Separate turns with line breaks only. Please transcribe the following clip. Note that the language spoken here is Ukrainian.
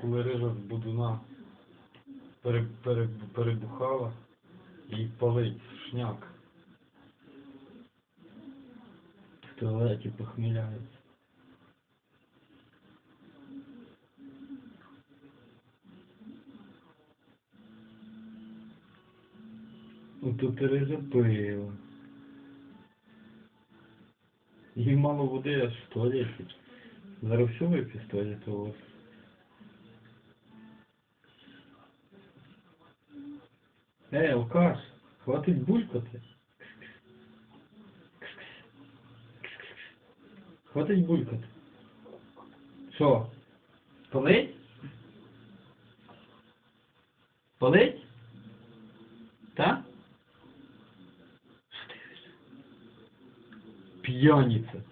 коли рижа з будуна пере, пере, перебухала і палить шняк. В туалеті похміляється. Ну тут рижа пила. Їй мало води аж в туалеті. Зараз все вип'є з туалету у вас. Ей, алкаш, хватить булькати. Хватить булькати. Що? Палить? Палить? Ти? П'яниця.